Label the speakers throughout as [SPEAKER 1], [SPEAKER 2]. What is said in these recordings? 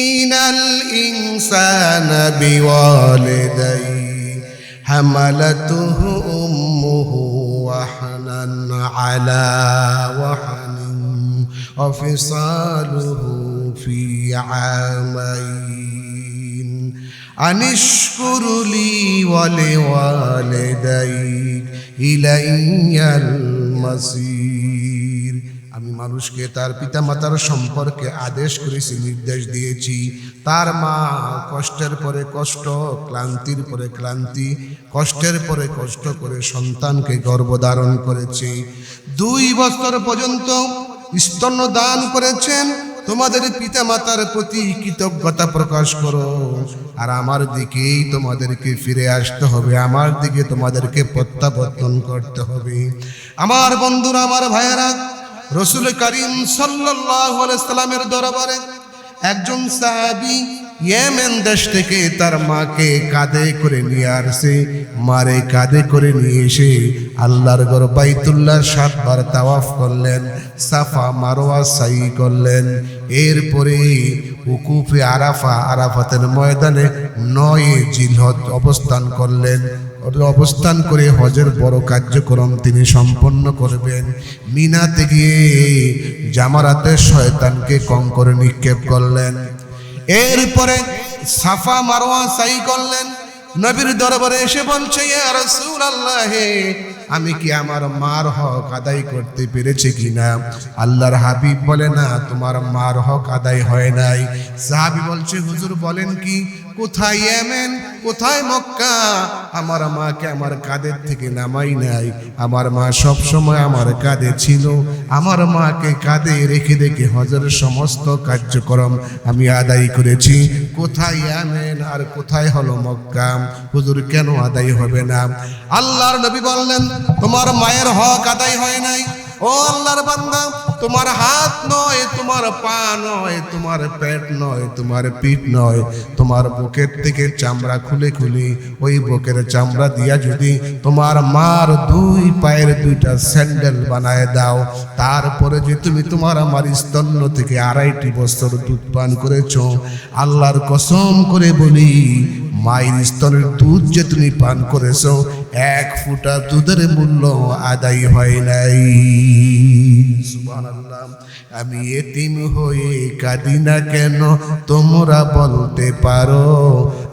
[SPEAKER 1] إن الإنسان بوالديه حملته أمه وحنا على وحن وفصاله في عامين أن اشكر لي ولوالديك إلي المصير মানুষকে তার পিতামাতার সম্পর্কে আদেশ করেছি, নির্দেশ দিয়েছি। তার মা কষ্টের পরে কষ্ট, ক্লান্তির পরে ক্লান্তি, কষ্টের পরে কষ্ট করে সন্তানকে গর্ভধারণ করেছে। দুই বছর পর্যন্ত স্তন্য দান করেছেন। তোমাদের পিতামাতার প্রতি কৃতজ্ঞতা প্রকাশ করো। আর আমার দিকেই তোমাদেরকে ফিরে আসতে হবে, আমার দিকে তোমাদেরকে প্রত্যাবর্তন করতে হবে। আমার বন্ধুরা, আমার ভাইয়েরা রসুল করিম সাল্লামের দরবারে একজন সাহাবি ইয়েমেন দেশ থেকে তার মাকে কাঁধে করে নিয়ে আসে, মারে কাঁধে করে নিয়ে এসে আল্লাহর গর বাইতুল্লাহ সাতবার তাওয়াফ করলেন, সাফা মারোয়া সাই করলেন। এরপরে উকুফে আরাফা আরাফাতের ময়দানে নয় জিলহদ অবস্থান করলেন। অবস্থান করে হজের বড় কার্যক্রম তিনি সম্পন্ন করবেন। মিনাতে গিয়ে জামারাতে শয়তানকে কঙ্করে নিক্ষেপ করলেন। এরপরে সাফা মারোয়া সাই করলেন। নবীর দরবারে এসে বলছে আমি কি আমার মার হক আদায় করতে পেরেছি কিনা? আল্লাহর হাবিব বলে, না, তোমার মার হক আদায় হয় নাই। সাহাবি বলছে, হুজুর, বলেন কি? কোথায় ইয়েমেন? কোথায় মক্কা? আমার মাকে আমার কাদের থেকে নামাই নাই। আমার মা সব সময় আমার কাঁধে ছিল। আমার মাকে কাঁধে রেখে রেখে হজরের সমস্ত কার্যক্রম আমি আদায় করেছি। কোথায় ইয়েমেন আর কোথায় হলো মক্কা? হুজুর, কেন আদায় হবে না? আল্লাহর নবী বললেন, তোমার মায়ের হক আদায় হয় নাই। ও আল্লাহর বান্দা, তোমার হাত নয়, তোমার পা নয়, তোমার পেট নয়, তোমার পিঠ নয়, তোমার বুকের থেকে চামড়া খুলে খুলে ওই বুকের চামড়া দিয়া যদি তোমার মার দুই পায়ের দুইটা স্যান্ডেল বানায় দাও, তারপরে যে তুমি তোমার আমার স্তন্য থেকে আড়াইটি বছর দুধ পান করেছ, আল্লাহর কসম করে বলি, মায়ের স্তনের দুধ যে তুমি পান করেছ, এক ফুটা দুধের মূল্য আদায় হয় নাই। আমি এতিম হয়ে কাঁদি না কেন? তোমরা বলতে পারো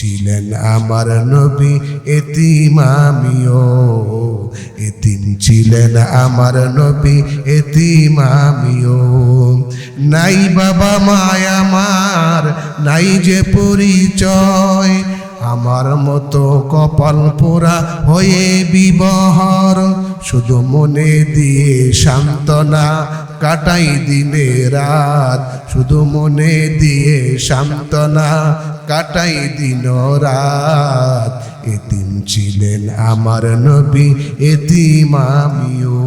[SPEAKER 1] ছিলেন আমার নবী এতিম আমিও। এতিম ছিলেন আমার নবী এতিম আমিও। নাই বাবা মায় আমার, নাই যে পরিচয়, আমার মতো কপাল পোড়া হয়ে বিবহর। শুধু মনে দিয়ে সান্ত্বনা কাটাই দিনে রাত, শুধু মনে দিয়ে সান্ত্বনা কাটাই দিন রাত। এতিম ছিলেন আমার নবী, এতিম আমিও।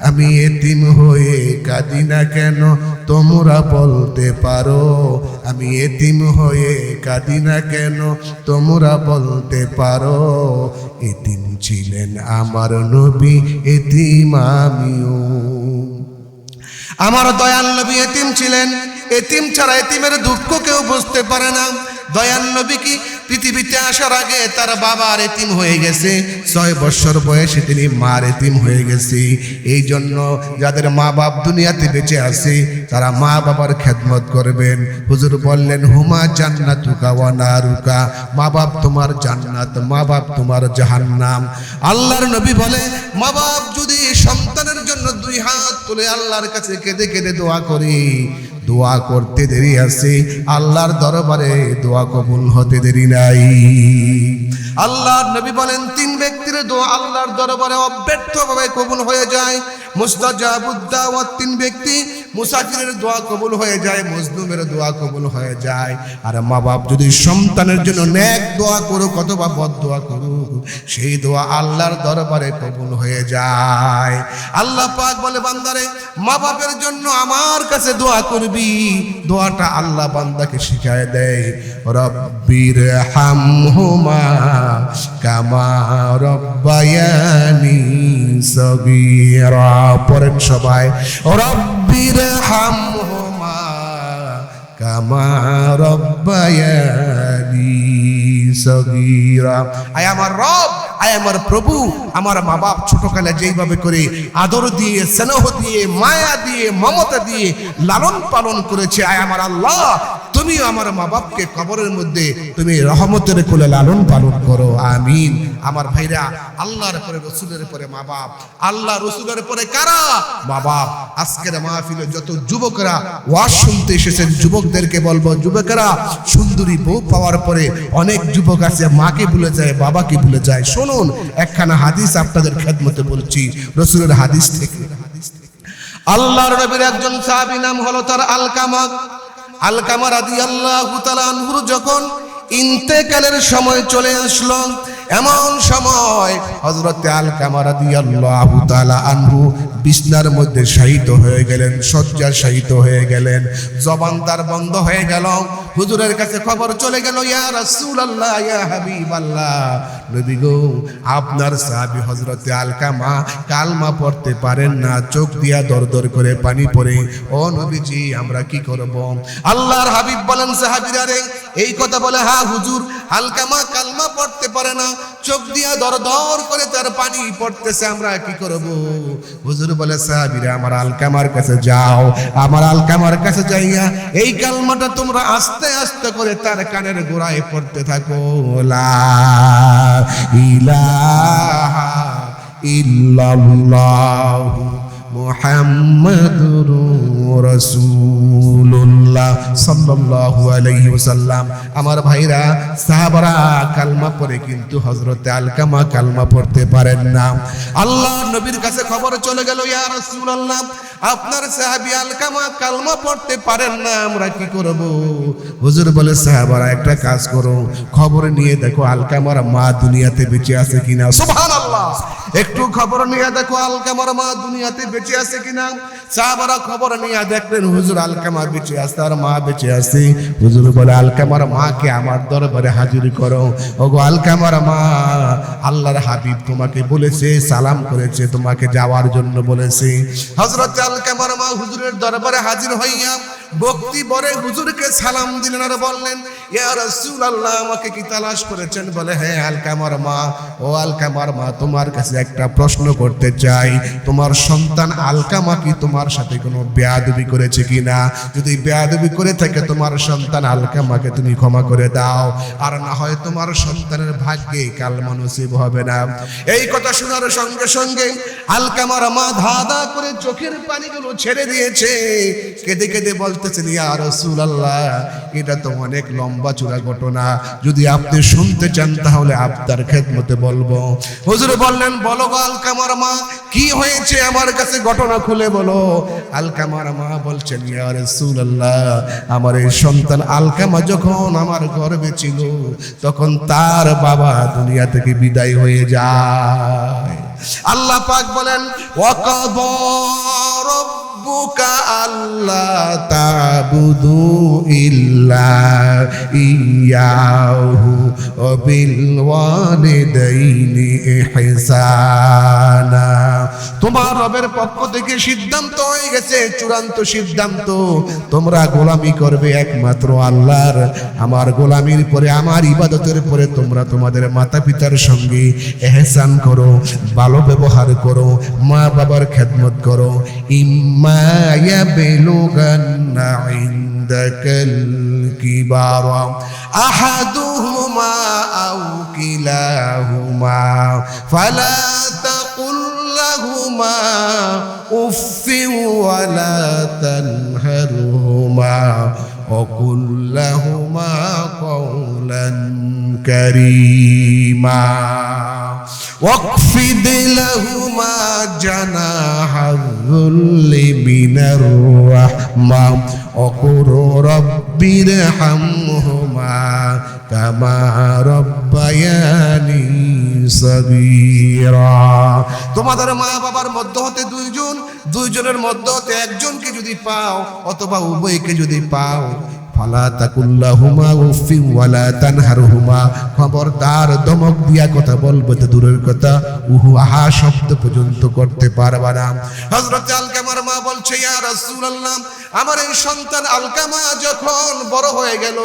[SPEAKER 1] আমি এতিম হয়ে কাঁদি না কেন, তোমরা বলতে পারো। আমি এতিম হয়ে কাঁদি না কেন, তোমরা বলতে পারো। এতিম ছিলেন আমার নবী, এতিম আমিও। আমার দয়াল নবী এতিম ছিলেন। এতিম ছাড়া এতিমের দুঃখ কেউ বুঝতে পারে না। দয়াল নবী কি পৃথিবীতে আসার আগে তার বাবার এতিম হয়ে গেছে। ছয় বছর বয়সে তিনি মার এতিম হয়ে গেছে। এই জন্য যাদের মা বাপ দুনিয়াতে বেঁচে আছে, তারা মা বাবার খেদমত করবেন। হুজুর বললেন, হুমা জান্নাতুকা নারুকা। মা বাপ তোমার জান্নাত মা বাপ তোমার জাহান্নাম। আল্লাহর নবী বলে মা বাপ যদি সন্তানের জন্য দুই হাত তুলে আল্লাহর কাছে কেঁদে কেঁদে দোয়া করি দোয়া করতে দেরি আছে। আল্লাহর দরবারে দোয়া কবুল হতে দেরি নাই। আল্লাহর নবী বলেন, তিন ব্যক্তির দোয়া আল্লাহর দরবারে অব্যর্থভাবে কবুল হয়ে যায়। মুস্তাজাবুদ্দাওয়াত তিন ব্যক্তি, মুসাফিরের দোয়া কবুল হয়ে যায়, মজলুমের দোয়া কবুল হয়ে যায়। আর মা বাপ যদি সন্তানের জন্য ন্যাক দোয়া করুক অথবা বদ দোয়া করুক সেই দোয়া আল্লাহর দরবারে কবুল হয়ে যায়। আল্লাহ পাক বলে, বান্দারে মা বাপের জন্য আমার কাছে দোয়া করবি। দোয়াটা আল্লাহ বান্দাকে শিখায় দেয়। রব্বির হামহুমা কামা রব্বায়ানি সগীরা। পড়েন সবাই। রব্বির হামহুমা কামা রব্বায়ানি সগীরা। আয় আমার রব, আয় আমার প্রভু, আমার মা বাপ ছোটকালে যেইভাবে করে আদর দিয়ে, স্নেহ দিয়ে, মায়া দিয়ে, মমতা দিয়ে লালন পালন করেছে, আয় আমার আল্লাহ তুমি আমার মা বাপকে কবরের মধ্যে তুমি রহমতের কোলে লালন পালন করো, আমিন। আমার ভাইরা, আল্লাহর পরে রসুলের পরে মা বাপ আল্লাহ রসুলের পরে কারা? মা বাপ আজকের মাহফিলে যত যুবকরা ওয়াজ শুনতে এসেছেন, যুবকদেরকে বলব, যুবকেরা, সুন্দরী বউ পাওয়ার পরে অনেক যুবক আছে, মাকে ভুলে যায়, বাবাকে ভুলে যায়। শুনুন, একখানা হাদিস আপনাদের খেদমতে বলছি, রসুলের হাদিস থেকে। আল্লাহর নবীর একজন সাহাবী নাম হলো তার আলকামা আলকামা রাদি আল্লাহ যখন ইন্তেকালের সময় চলে আসলো এমন সময় হযরত আলকামা রাদিয়াল্লাহু তাআলা আনহু বিছনার মধ্যে শায়িত হয়ে গেলেন শয্যা শায়িত হয়ে গেলেন। জবান তার বন্ধ হয়ে গেল। হুজুরের কাছে খবর চলে গেল, ইয়া রাসূলুল্লাহ, ইয়া হাবিবাল্লাহ। নবী গো, আপনার সাহাবী হযরত আলকামা কালমা পড়তে পারেন না, চোখ দিয়া দরদর করে পানি পড়ে। ও নবীজি, আমরা কি করব? আল্লাহর হাবিব বলেন, সাহাবীরা রে, এই কথা বলে হ্যাঁ হুজুর, আলকামা কালমা পড়তে পারে না, চোখ দিয়া দরদর করে তার পানি পড়তেছে, আমরা কি করব? হুজুর বলে, সাহাবীরা, আমার আলকামার কাছে যাও। আমার আলকামার কাছে যাইয়া এই কালমাটা তোমরা আস্তে আস্তে করে তার কানের গোড়ায় পড়তে থাকো। লা ইলাহা ইল্লাল্লাহু মুহাম্মাদুর রাসূলুল্লাহ সাল্লাহ ওয়াসাল্লাম। আমার ভাইরা, সাহাবারা কালমা পরে কিন্তু হজরতে আলকামা কালমা পড়তে পারেন না। আল্লাহ নবীর কাছে খবর চলে গেল, ইয়া রাসূলুল্লাহ আপনার সাহাবী আলকামা কালমা পড়তে পারেন না, আমরা কি করব? হুজুর বলে, সাহাবারা, একটা কাজ করো, খবর নিয়ে দেখো আলকামার মা দুনিয়াতে বেঁচে আছে কিনা। সুবহানাল্লাহ! একটু খবর নিয়ে দেখো আলকামার মা দুনিয়াতে বেঁচে আছে কিনা। সাহাবারা খবর নিয়ে দেখলেন, হুজুর আলকামা বেঁচে আছে আর মা বেঁচে আছে। হুজুর বলে আলকামার মাকে আমার দরবারে হাজির করো। ওগো আলকামার মা, আল্লাহর হাবিব তোমাকে বলেছে, সালাম করেছে, তোমাকে যাওয়ার জন্য বলেছে। হযরত আলকামার মা হুজুরের দরবারে হাজির হইয়া ভক্তি বরে হুজুরকে সালাম দিলেন আর বললেন আমাকে কি তালাশ করেছেন? বলে হ্যাঁ আলকামার মা, ও আলকামার মা, তোমার কাছে একটা প্রশ্ন করতে চাই। তোমার সন্তান আলকামা কি? তোমার সাথে কোনো বেয়াদবি করেছে কিনা যদি বেয়াদবি করে থাকে, তোমার সন্তান আলকামাকে তুমি ক্ষমা করে দাও। আর না হয় তোমার সন্তানের ভাগ্যে কাল নসিব হবে না। এই কথা শোনার সঙ্গে সঙ্গে আলকামার মা ধাঁধা করে চোখের পানিগুলো ছেড়ে দিয়েছে। কেঁদে কেঁদে বলতেছেন ইয়া রাসূলুল্লাহ, এটা তো অনেক লম্বা চূড়া ঘটনা। যদি আপনি শুনতে চান, তাহলে আপনার খেদমতে বলব। হুজুর বললেন, বলো আলকামার মা, কি হয়েছে আমার কাছে? ঘটনা খুলে বলো। আলকামার মা বলছেন, ইয়া রাসূলুল্লাহ, আমার এই সন্তান আলকামা যখন আমার গর্ভে ছিল, তখন তার বাবা দুনিয়া থেকে বিদায় হয়ে যায়। আল্লাহ পাক বলেন, ওয়াকাদা رب রাব্বুকা আল্লা তাবুদু ইল্লা ইয়াহু তোমার রবের পক্ষ থেকে সিদ্ধান্ত হয়ে গেছে, চূড়ান্ত সিদ্ধান্ত। তোমরা গোলামি করবে একমাত্র আল্লাহর। আমার গোলামির পরে, আমার ইবাদতের পরে তোমরা তোমাদের মাতা পিতার সঙ্গে এহসান করো, ভালো ব্যবহার করো মা বাবার খেদমত করো। ইম্মা يبلغن عندك الكبار أحدهما أو كلاهما فلا تقل لهما أف ولا تنهرهما. وقل لهما قولا كريما واخفض لهما جناح الذل من الرحمة وقل رب ارحمهما كما ربياني সাবিরা। তোমাদের মা বাবার মধ্য হতে দুইজন, দুইজনের মধ্য হতে একজনকে যদি পাও, অথবা উভয়কে যদি পাও, ফালা তাকুল্লাহুমা উফিম ওয়ালা তানহারহুমা। খবরদার দমক দিয়া কথা বলব তো দূরের কথা, উহু আহা শব্দ পর্যন্ত করতে পারবা না। হযরত আলকামার মা বলছে, ইয়া রাসূলুল্লাহ, আমার এই সন্তান আলকামা যখন বড় হয়ে গেল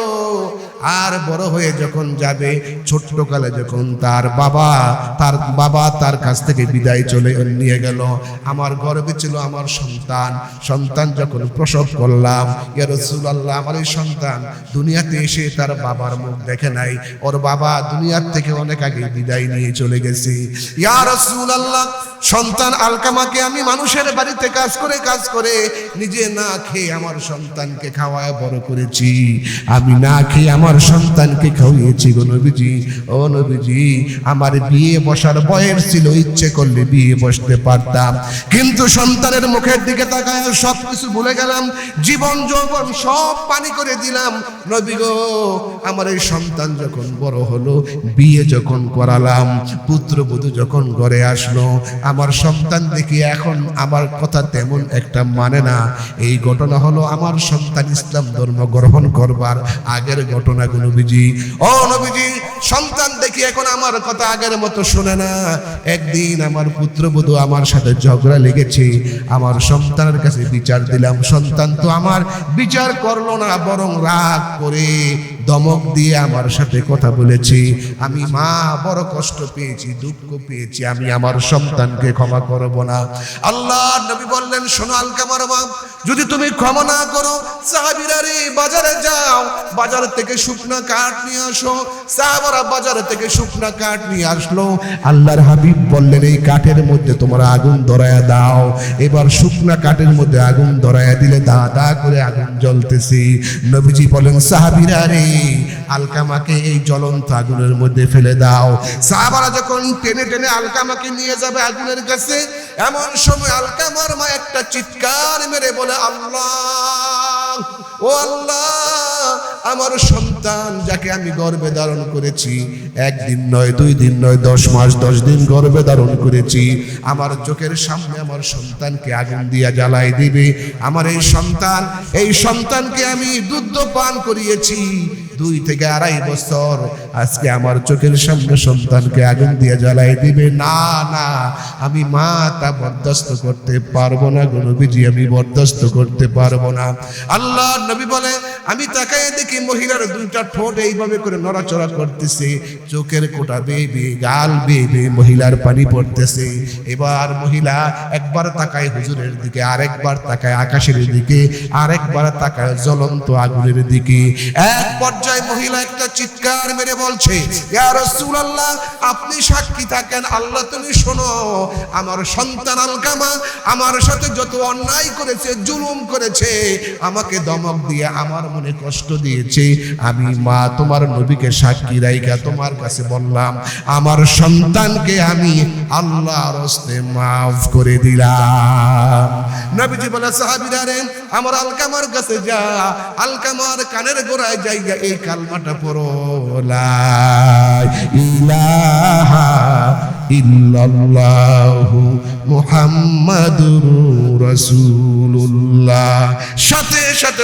[SPEAKER 1] আর বড় হয়ে যখন যাবে ছোট্ট কালে যখন তার বাবা তার বাবা তার কাছ থেকে বিদায় চলে নিয়ে গেল। আমার গর্বে ছিল আমার সন্তান। সন্তান যখন প্রসব করলাম, ইয়া রাসূলুল্লাহ, আমার এই সন্তান দুনিয়াতে এসে তার বাবার মুখ দেখে নাই। ওর বাবা দুনিয়ার থেকে অনেক আগে বিদায় নিয়ে চলে গেছে। ইয়া রাসূলুল্লাহ, সন্তান আলকামাকে আমি মানুষের বাড়িতে কাজ করে কাজ করে নিজে না খেয়ে আমার সন্তানকে খাওয়ায় বড় করেছি। আমি না খেয়ে আমার সন্তানকে খাওয়িয়েছি গো নবীজি। ও নবীজি, আমার বিয়ে বসার বয়স ছিল, ইচ্ছে করলে বিয়ে বসতে পারতাম। কিন্তু সন্তানের মুখের দিকে তাকায় সব কিছু ভুলে গেলাম, জীবন যৌবন সব পানি করে দিলাম। নবী গো, আমার এই সন্তান যখন বড় হলো, বিয়ে যখন করালাম, পুত্রবধূ যখন ঘরে আসলো, আমার সন্তান দেখি এখন আমার কথা তেমন একটা মানে না। এই ঘটনা হলো আমার সন্তান ইসলাম ধর্ম গ্রহণ করবার আগের ঘটনাগুলো বিজি ও নবীজি সন্তান দেখি এখন আমার কথা আগের মতো শোনে না? একদিন আমার পুত্রবধূ আমার সাথে ঝগড়া লেগেছে। আমার সন্তানের কাছে বিচার দিলাম। সন্তান তো আমার বিচার করল না, বরং রাগ করে দমক দিয়ে আমার সাথে কথা বলেছি। আমি মা, বড় কষ্ট পেয়েছি, দুঃখ পেয়েছি। আমি আমার সন্তানকে ক্ষমা করব না। আল্লাহ নবী বললেন, শোনো আলকামার মা যদি তুমি ক্ষমা না করো, সাহাবিরা রে, বাজারে যাও। বাজার থেকে শুকনা কাঠ নিয়ে আসো। সাহাবারা বাজার থেকে শুকনা কাঠ নিয়ে আসলো। আল্লাহর হাবিব বললেন, এই কাঠের মধ্যে তোমরা আগুন ধরায়া দাও। এবার শুকনা কাঠের মধ্যে আগুন ধরায়া দিলে দা দা করে আগুন জ্বলতেছে। নবীজি বলেন, সাহাবিরা রে, আলকামাকে এই জ্বলন্ত আগুনের মধ্যে ফেলে দাও। সাহাবারা যখন টেনে টেনে আলকামাকে নিয়ে যাবে আগুনের কাছে, এমন সময় আলকামার মা একটা চিৎকার মেরে বলে, আল্লাহ, ও আল্লাহ আমার সন্তান যাকে আমি গর্বে ধারণ করেছি, একদিন নয়, দুই দিন নয়, দশ মাস, দশ দিন গর্বে ধারণ করেছি। আমার চোখের সামনে আমার সন্তানকে আগুন দিয়া জ্বালাই দিবে। আমার এই সন্তান, এই সন্তানকে আমি দুধ পান করিয়েছি। দুই থেকে আড়াই বছর। আজকে আমার চোখের সামনে সন্তানকে আগুন দিয়ে জ্বালাই দিবে। না না, আমি মা তা বরদাস্ত করতে পারব না গো আমি বরদাস্ত করতে পারব না। আল্লাহ নবী বলে, আমি তাকায় দেখি মহিলার দুইটা ঠোঁট এইভাবে করে নড়াচড়া করতেছে। চোখের কোটা বেবে গাল বেবে মহিলার পানি পড়তেছে। এবার মহিলা একবার তাকায় হুজুরের দিকে, আরেকবার তাকায় আকাশের দিকে, আরেকবার তাকায় জ্বলন্ত আগুনের দিকে। এক পর্যায়ে মহিলা একটা চিৎকার মেরে বলছে আপনি সাক্ষী থাকেন আল্লাহ, তুমি শোনো, আমার সন্তান আলকামা আমার সাথে যত অন্যায় করেছে, জুলুম করেছে, আমাকে দমক দিয়ে আমার মনে কষ্ট দিয়েছে। আমি মা, তোমার নবীকে সাক্ষী রাইকা তোমার কাছে বললাম, আমার সন্তানকে আমি আল্লাহর হস্তে মাফ করে দিলাম। নবীজি বলে, সাহাবীরা রে, আমার আলকামার কাছে যা, আলকামার কানের গোড়ায় জায়গা এই কালমাটা পড়ো ইলাহা ইল্লাল্লাহু মুহাম্মাদুর রাসূলুল্লাহ। সাথে সাথে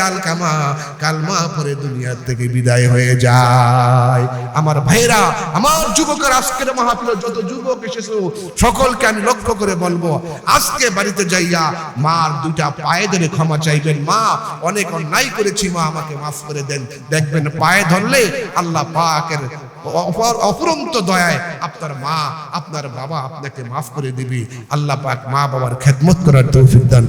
[SPEAKER 1] আলকামা কালমা দুনিয়া থেকে বিদায় হয়ে যায়। আমার ভাইরা, আমার যুবকের আজকের মাহফিলে যত যুবক এসেছ, সকলকে আমি লক্ষ্য করে বলব, আজকে বাড়িতে যাইয়া মার দুইটা পায়ে ধরে ক্ষমা চাইবেন। মা, অনেক অন্যায় করেছি, মা, আমাকে মাফ করে দেন। দেখবেন পায়ে ধরলে আল্লাহ পাকের অফুরন্ত দয়ায় আপনার মা, আপনার বাবা আপনাকে মাফ করে দিবি। আল্লাহ পাক মা বাবার খেদমত করার তৌফিক দান